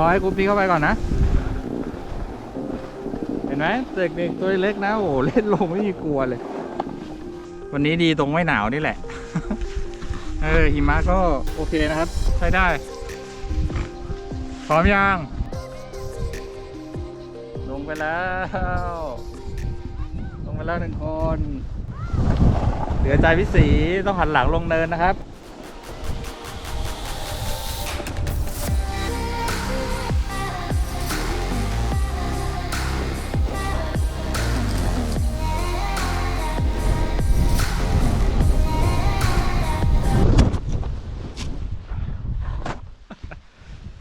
อให้กรุ๊ปนี้เข้าไปก่อนนะ เห็นไหมเด็กๆตัวเล็กนะโอ้โหเล่นลงไม่มีกลัวเลย วันนี้ดีตรงไม่หนาวนี่แหละ เออหิมะก็โอเคนะครับ ใช้ได้ พร้อมยัง ลงไปแล้ว ลงไปแล้วหนึ่งคน เหลือใจพี่สีต้องหันหลังลงเนินนะครับ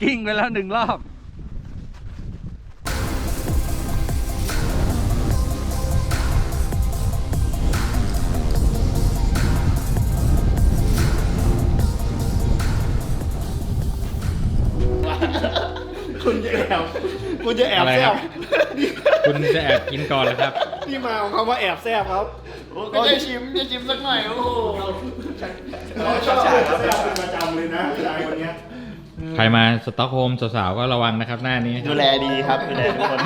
กิ้งไปแล้วหนึ่งรอบคุณจะแอบคุณจะแอบอะไรแซครับ บคุณจะแอบกินก่อนเลยครับ ที่มาของคำว่าแอบแซบครับก็จะชิมจะชิมสักหน่อยโอ้โห เราชอบแซบเป็นประจำเลยนะชายคนเนี้ย ใครมาสต็อกโฮล์มสาวๆก็ระวังนะครับหน้านี้ ดูแลดีครับดูแลทุกคน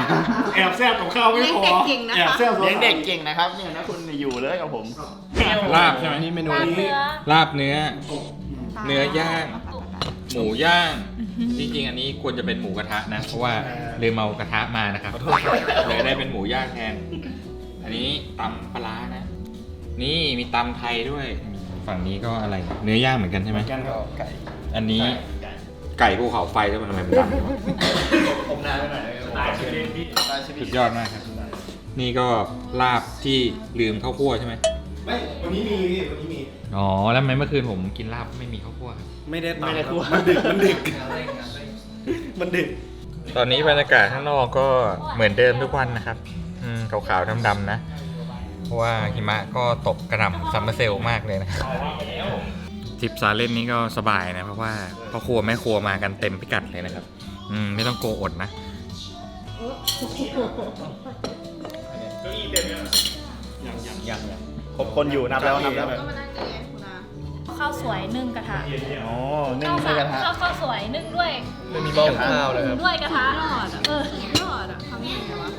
แอบแซบกับข้าวไม่พอเลี้ยงเด็กเก่งนะคะ แอบแซบเลี้ยงเด็กเก่งนะครับเนี่ยนะคุณอยู่เลยกับผมลาบใช่ไหมนี่เมนูนี้ ลาบเนื้อ เนื้อย่างหมูย่างจริงๆอันนี้ควรจะเป็นหมูกระทะนะ เพราะว่าลืมเอากระทะมานะครับเลยได้เป็นหมูย่างแทน อันนี้ตำปลาร้านะ นี่มีตำไทยด้วย ฝั่งนี้ก็อะไร เนื้อย่างเหมือนกันใช่ไหม กันก็ไก่อันนี้ ไก่ภูเขาไฟด้วยมันทำไมมันดำจังวะผมนานไปหน่อยตายชีวิตตายชีวิสุตดยอดมากครับ นี่ก็ลาบที่ลืมข้าวคั่วใช่ไหมไม่วันนี้มีพี่วันนี้มี อ๋อแล้วทำไมเมื่อคืนผมกินลาบไม่มีข้าวคั่วครับไม่ได้ไม่ได้คั่วมันดึกมันดึกมันดึก ตอนนี้บรรยากาศข้างนอกก็เหมือนเดิมทุกวันนะครับอืมขาวๆดำๆนะ เพราะว่าหิมะก็ตกกระหน่ำซัมเมอร์เซลมากเลยนะทริ ปซาเล่นนี่ก็สบายนะ เพราะว่าพ่อครัวแม่ครัวมากันเต็มพิกัดเลยนะครับ อืมไม่ต้องโกลัวอดนะยังยังยังยังครบคนอยู่นับแล้วนับแล้วก็มานั่งอย่างเงี้ยคุณอาข้าวสวยนึ่งกระทะอ๋อนึ่งข้าวด้วยกันฮะข้าวข้าวสวยนึ่งด้วยไม่มีหม้อข้าวเลยครับด้วยกระทะยอดอะเออยอดอะทำยังไงวะ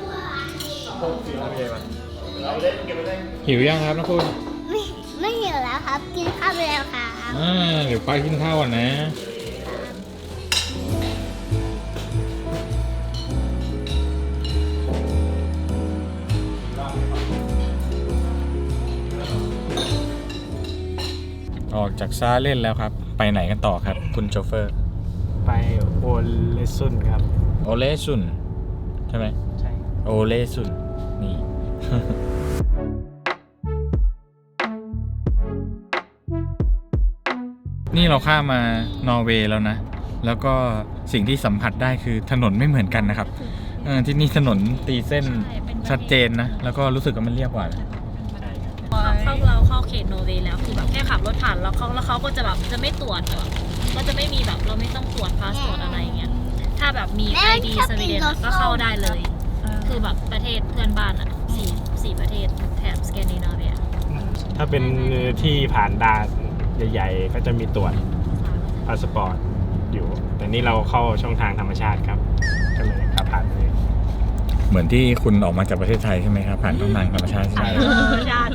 หิวยังครับนะคุณไม่ไม่หิว แล้วครับ กินข้าวไปแล้วครับ อ่าเดี๋ยวไปกินข้าวก่อนนะ ออกจากซาเล่นแล้วครับ ไปไหนกันต่อครับ คุณโชเฟอร์ ไปโอเลซุนครับ โอเลซุน ใช่ไหมใช่ โอเลซุน นี่ นี่เราข้ามมานอร์เวย์แล้วนะ แล้วก็สิ่งที่สัมผัสได้คือถนนไม่เหมือนกันนะครับเออที่นี่ถนนตีเส้นชัดเจนนะ แล้วก็รู้สึกว่ามันเรียบกว่านะ พอเข้าเราเข้าเขตโนเวย์แล้วคือแบบแค่ขับรถผ่านแล้วเขาแล้วเขาก็จะแบบจะไม่ตรวจแบบก็จะไม่มีแบบเราไม่ต้องตรวจพาสปอร์ตอะไรอย่างเงี้ยถ้าแบบมีไอดีสวีเดนอะก็เข้าได้เลย คือแบบประเทศเพื่อนบ้านอะสี่สี่ประเทศแถบสแกนดิเนเวียถ้าเป็นที่ผ่านด่าน ใหญ่ๆ ก็จะมีตรวจพาสปอร์ตอยู่ แต่นี่เราเข้าช่องทางธรรมชาติครับก็เลยขับผ่านไปเลยเหมือนที่คุณออกมาจากประเทศไทยใช่ไหมครับผ่านช่องทางธรรมชาติใช่ไหมญาติ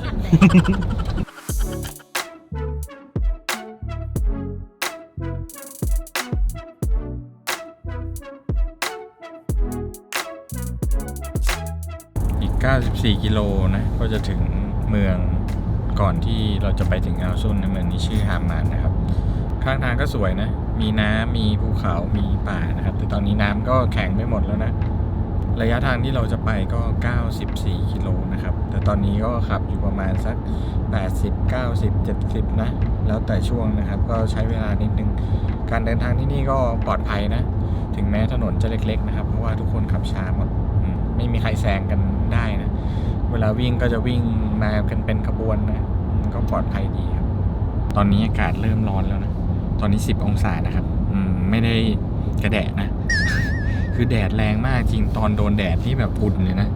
อีก 94 กิโลนะ ก็จะถึงเมือง ก่อนที่เราจะไปถึงอัลซุนในเมืองนี้ชื่อฮามานนะครับ ข้างทางก็สวยนะ มีน้ำมีภูเขา มีป่านะครับ แต่ตอนนี้น้ำก็แข็งไปหมดแล้วนะ ระยะทางที่เราจะไปก็ 94 กิโลนะครับ แต่ตอนนี้ก็ขับอยู่ประมาณสัก 80 90 70 นะ แล้วแต่ช่วงนะครับ ก็ใช้เวลานิดนึง การเดินทางที่นี่ก็ปลอดภัยนะ ถึงแม้ถนนจะเล็กๆนะครับ เพราะว่าทุกคนขับช้าหมด ไม่มีใครแซงกันได้นะ เวลาวิ่งก็จะวิ่งมากันเป็นขบวนนะก็ปลอดภัยดีครับ ตอนนี้อากาศเริ่มร้อนแล้วนะ ตอนนี้ 10 องศานะครับ อืมไม่ได้กระแดดนะ คือแดดแรงมากจริงตอนโดนแดดที่แบบอุ่นเลยนะ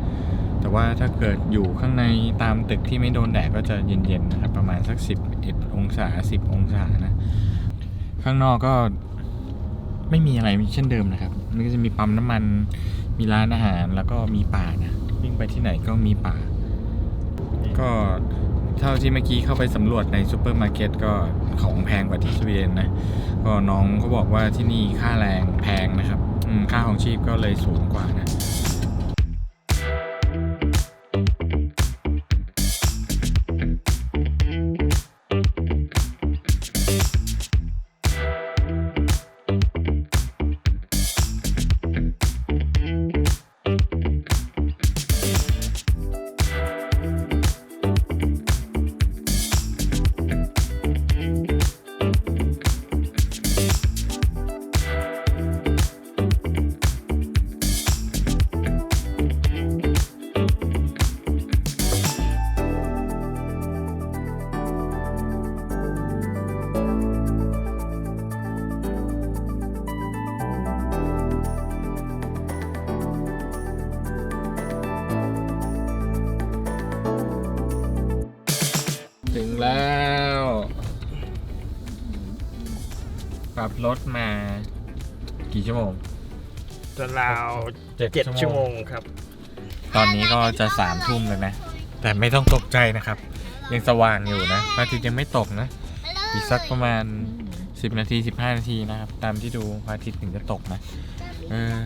แต่ว่าถ้าเกิดอยู่ข้างในตามตึกที่ไม่โดนแดดก็จะเย็นๆนะครับ ประมาณสัก 11 องศา 10 องศานะ ข้างนอกก็ไม่มีอะไรเช่นเดิมนะครับ มันก็จะมีปั๊มน้ำมัน มีร้านอาหารแล้วก็มีป่านะ วิ่งไปที่ไหนก็มีป่า ก็เท่าที่เมื่อกี้เข้าไปสำรวจในซูเปอร์มาร์เก็ตก็ของแพงกว่าที่สวีเดนนะก็น้องเขาบอกว่าที่นี่ค่าแรงแพงนะครับค่าของชีพก็เลยสูงกว่านะ ถึงแล้วขับรถมา กี่ชั่วโมงจะราวเจ็ดเจ็ดชั่ชั่ววโมโมงงครับ ตอนนี้ก็จะสามทุ่มแล้วนะ แต่ไม่ต้องตกใจนะครับ ยังสว่างอยู่นะพระอาทิตย์ยังไม่ตกนะ อีกสักประมาณ 10 นาที 15 นาทีนะครับ ตามที่ดูพระอาทิตย์ถึงจะตกนะ เออ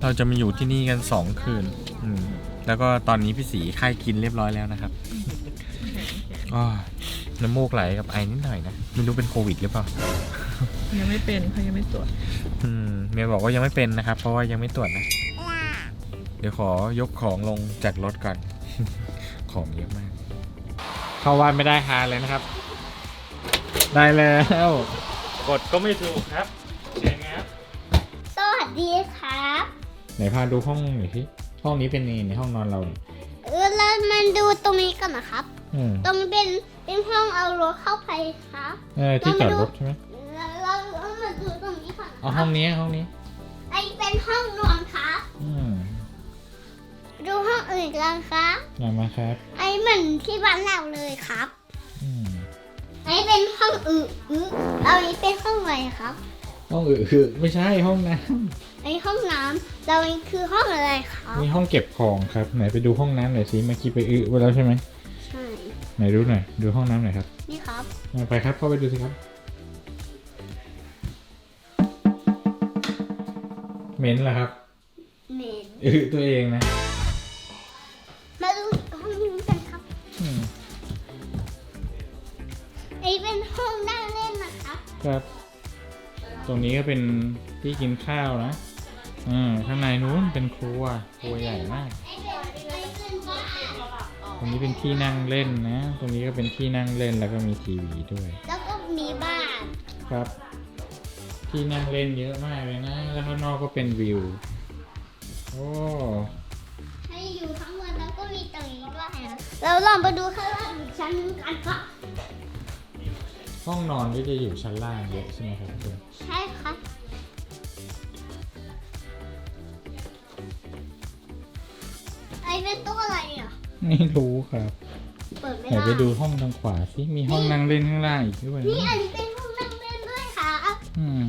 เราจะมาอยู่ที่นี่กัน 2 คืน อืม แล้วก็ตอนนี้พี่สีไข้กินเรียบร้อยแล้วนะครับอ๋อ น้ำมูกไหลกับไอนิดหน่อยนะ ไม่รู้เป็นโควิดหรือเปล่า ยังไม่เป็นเขายังไม่ตรวจ อืมเมียบอกว่ายังไม่เป็นนะครับ เพราะว่ายังไม่ตรวจนะ เดี๋ยวขอยกของลงจากรถก่อน ของเยอะมาก เข้าว่านไม่ได้ฮาเลยนะครับ ได้แล้ว กดก็ไม่ถูกครับเชิญครับ สวัสดีครับ ไหนพาดูห้องหน่อยสิห้องนี้เป็นยังไงในห้องนอนเราเนี่ย เออเรามาดูตรงนี้กันนะครับ อืมตรงนี้เป็นเป็นห้องเอารถเข้าไปครับ เออที่จอดรถใช่ไหมเราเราเรามาดูตรงนี้ก่อนนะเอาคห้รัอบงนี้ห้องนี้ ไอเป็นห้องนอนครับ อืมดูห้องอื่นกันครับมามาครับ ไอเหมือนที่บ้านเราเลยครับ อืมไอเป็นห้องอึอึเรานี้เป็นห้องอะไรครับ ห้องอื่นคือไม่ใช่ห้องน้ไอห้องน้ำเรานี้คือห้องอะไรครับำมีห้องเก็บของครับไหนไปดูห้องน้ำหน่อยสิเมื่อกี้ไปอึไว้แล้วใช่ไหมใช่ ไหนดูหน่อย ดูห้องน้ำหน่อยครับ นี่ครับเอาไปครับ เข้าไปดูสิครับ เหม็นเหรอครับเมนอึตัวเองนะ มาดูห้องนี้กันครับอืมไอเป็นห้องนั่งเล่นนะครับครับ ตรงนี้ก็เป็นที่กินข้าวนะอ่าข้างในนู้นเป็นครัว ครัวใหญ่มาก ตรงนี้เป็นที่นั่งเล่นนะ ตรงนี้ก็เป็นที่นั่งเล่นแล้วก็มีทีวีด้วย แล้วก็มีบ้าน ครับ ที่นั่งเล่นเยอะมากเลยนะ แล้วข้างนอกก็เป็นวิว โอ้ให้อยู่ข้างบนแล้วก็มีตรงนี้ด้วยนะเราลองไปดูข้างล่างอีกชั้นหนึงกันครับห้องนอนก็จะอยู่ชั้นล่างเยอะใช่ไหมครับคุณใช่ครับไอเป็นตัวอะไรอะ ไม่รู้ครับเปิดไม่ไหนได้ไปดูห้องทางขวาสิมีห้องนั่งเล่นข้างล่างอีกด้วยนี่นะอันนี้เป็นห้องนั่งเล่นด้วยค่ะอืม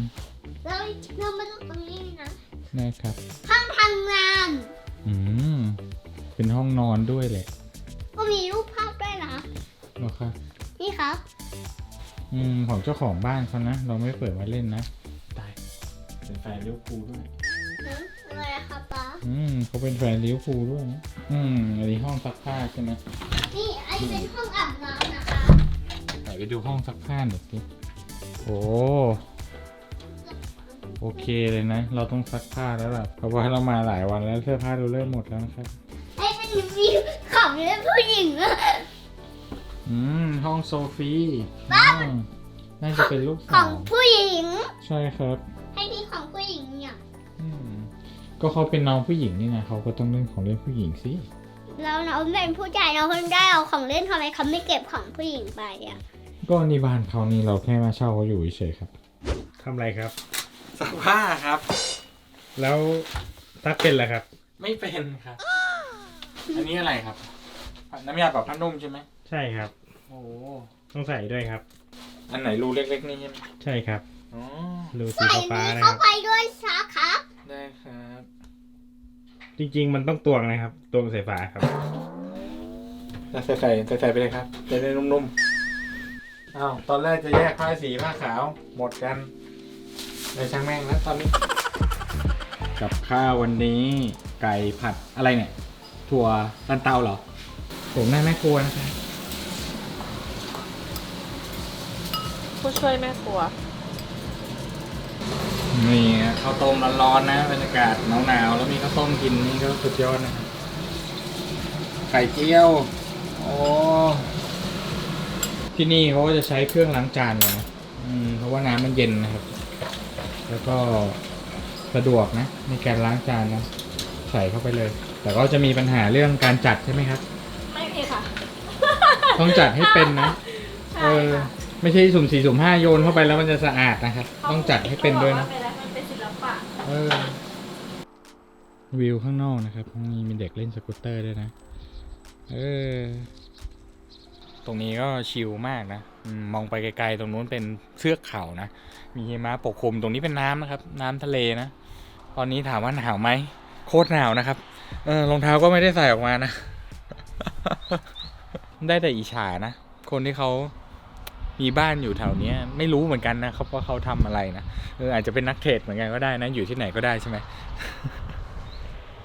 เราเรามาดูตรงนี้นะ นะครับ ห้องทำงานอืมเป็นห้องนอนด้วยแหละก็มีรูปภาพด้วยนะ เหรอครับนี่ครับ อืมของเจ้าของบ้านเขานะ เราไม่เปิดไว้เล่นนะตายเป็นแฟนลิเวอร์พูลด้วย อืมเขาเป็นแฟนลิเวอร์พูลด้วยนะอืมอันนี้ห้องซักผ้าใช่ไหมนี่ไอเป็นห้องอาบน้ำนะคะไหนไปดูห้องซักผ้าหน่อยสิโอ้โอเคเลยนะ เราต้องซักผ้าแล้วล่ะเพราะว่าเรามาหลายวันแล้วเสื้อผ้าเราเริ่มหมดแล้วนะครับไอเป็นวิวขับเรือผู้หญิงอะอืมห้องโซฟีบ้าอืมน่าจะเป็นลูกขสาองวผู้หญิง ใช่ครับ ก็เขาเป็นน้องผู้หญิงนี่นะเขาก็ต้องเล่นของเล่นผู้หญิงสิเราเราเป็นผู้ชายเราคนได้เอาของเล่นทำไมเขาไม่เก็บของผู้หญิงไปอะก็นี่บ้านเขานี่เราแค่มาเช่าเขาอยู่เฉยๆครับ ทำอะไรครับซักผ้าครับ แล้วตักเป็นอะไรครับ ไม่เป็นครับ อันนี้อะไรครับ น้ำยาปรับผ้านุ่มใช่ไหมใช่ครับ โอ้ต้องใส่ด้วยครับ อันไหนรูเล็กๆนี่ใช่ไหมใช่ครับ อ๋อ รูสีใส่ฟ้านี้ๆนะคเข้ารับ ไปด้วยซะครับได้ครับ จริง ๆ มันต้องตวงนะครับ ตวงใส่ฝาครับใส่ใส่ใส่ใส่ไปเลยครับจะได้นุ่มๆอ้าวตอนแรกจะแยกผ้าสีผ้าขาว หมดกันเลยช่างแม่งแล้วตอนนี้ กับข้าววันนี้ไก่ผัดอะไรเนี่ย ถั่วลันเตาเหรอ ผมแม่แม่ครัวนะครับผู้ช่วยแม่ครัว นี่ข้าวต้มร้อนๆนะบรรยากาศหนาวๆแล้วมีข้าวต้มกินนี่ก็สุดยอดนะครับไข่เจียวโอ้ที่นี่เขาก็จะใช้เครื่องล้างจานกันนะอืมเพราะว่าน้ำมันเย็นนะครับ แล้วก็สะดวกนะในการล้างจานนะใส่เข้าไปเลย แต่ก็จะมีปัญหาเรื่องการจัดใช่ไหมครับ ไม่มีค่ะ ต้องจัดให้เป็นนะใช่เออค่ะ ไม่ใช่สุ่มสี่สุ่มห้าโยนเข้าไปแล้วมันจะสะอาดนะครับ ต้องจัดให้เป็นด้วยนะมันเป็นศิลปะเออวิวข้างนอกนะครับมีมีเด็กเล่นสกูตเตอร์ด้วยนะเออตรงนี้ก็ชิลมากนะมองไปไกลๆ ตรงนู้นเป็นเทือกเขานะ มีหิมะปกคลุมตรงนี้เป็นน้ำนะครับ น้ำทะเลนะ ตอนนี้ถามว่าหนาวไหมโคตรหนาวนะครับเออรองเท้าก็ไม่ได้ใส่ออกมานะ ได้แต่อิจฉานะ คนที่เขา มีบ้านอยู่แถวนี้ไม่รู้เหมือนกันนะครับว่าเขาทำอะไรนะเอออาจจะเป็นนักเทรดเหมือนกันก็ได้นะอยู่ที่ไหนก็ได้ใช่ไหม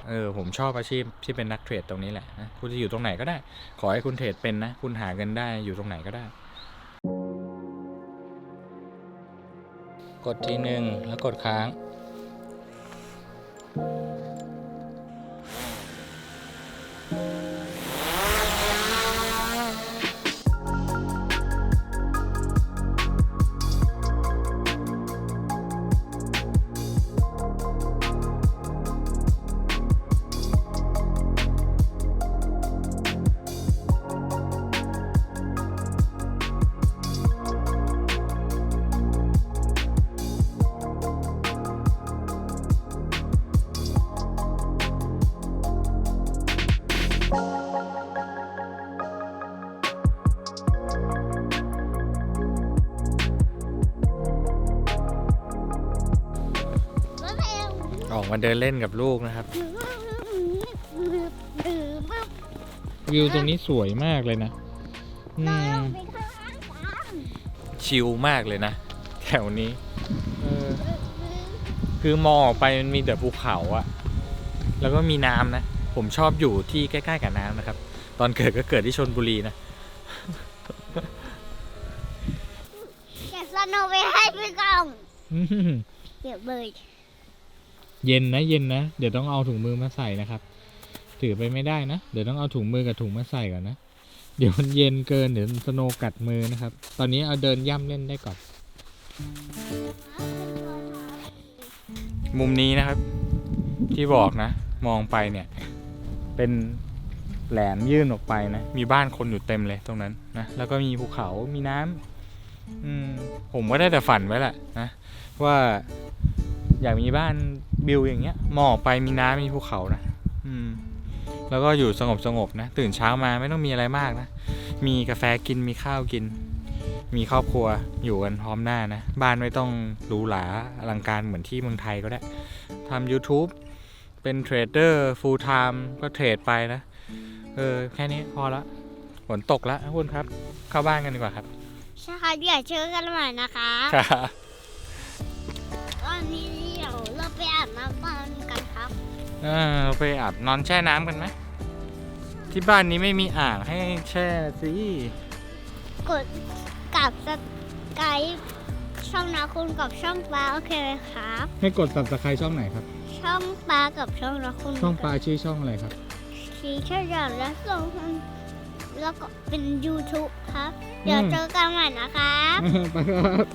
เออผมชอบอาชีพที่เป็นนักเทรดตรงนี้แหละนะคุณจะอยู่ตรงไหนก็ได้ ขอให้คุณเทรดเป็นนะ คุณหาเงินได้อยู่ตรงไหนก็ได้ กดทีหนึ่งแล้วกดค้าง ออกมาเดินเล่นกับลูกนะครับ วิวตรงนี้สวยมากเลยนะอืมชิลมากเลยนะ แถวนี้เออคือมองออกไปมันมีแต่ภูเขาอะแล้วก็มีน้ำนะ ผมชอบอยู่ที่ใกล้ๆกับน้ำนะครับ ตอนเกิดก็เกิดที่ชนบุรีนะแกสโนไปให้พี่กองเดี๋ยวเลย เย็นนะเย็นนะ เดี๋ยวต้องเอาถุงมือมาใส่นะครับ ถือไปไม่ได้นะ เดี๋ยวต้องเอาถุงมือกับถุงมาใส่ก่อนนะ เดี๋ยวมันเย็นเกินเดี๋ยวสโนกัดมือนะครับ ตอนนี้เอาเดินย่ำเล่นได้ก่อน มุมนี้นะครับ ที่บอกนะ มองไปเนี่ย เป็นแหลมยื่นออกไปนะ มีบ้านคนอยู่เต็มเลยตรงนั้นนะ แล้วก็มีภูเขามีน้ำอืมผมก็ได้แต่ฝันไว้แหละนะว่าอยากมีบ้าน บิวอย่างเงี้ยมองออกไปมีน้ำมีภูเขานะ อืม แล้วก็อยู่สงบสงบๆนะ ตื่นเช้ามาไม่ต้องมีอะไรมากนะ มีกาแฟกินมีข้าวกิน มีครอบครัวอยู่กันพร้อมหน้านะ บ้านไม่ต้องหรูหราอลังการเหมือนที่เมืองไทยก็ได้ทำ YouTube เป็นเทรดเดอร์ฟูลไทม์ก็เทรดไปนะ เออ แค่นี้พอละฝนตกแล้วคุณครับ เข้าบ้านกันดีกว่าครับ ใช่ค่ะเดี๋ยวเจอกันใหม่นะคะ ครับ เออเราไปอาบนอนแช่น้ำกันไหมที่บ้านนี้ไม่มีอ่างให้แช่สิกดกับสกายช่องนาคุณกับช่องปลาโอเคไหมครับ ให้กด subscribe ช่องไหนครับ ช่องปลากับช่องนาคุณช่องปลาชื่อช่องอะไรครับชีเชื่ออย่างและส่งแล้วก็เป็น YouTube ครับ เดี๋ยวอืมเจอกันใหม่นะครับ ไปครับ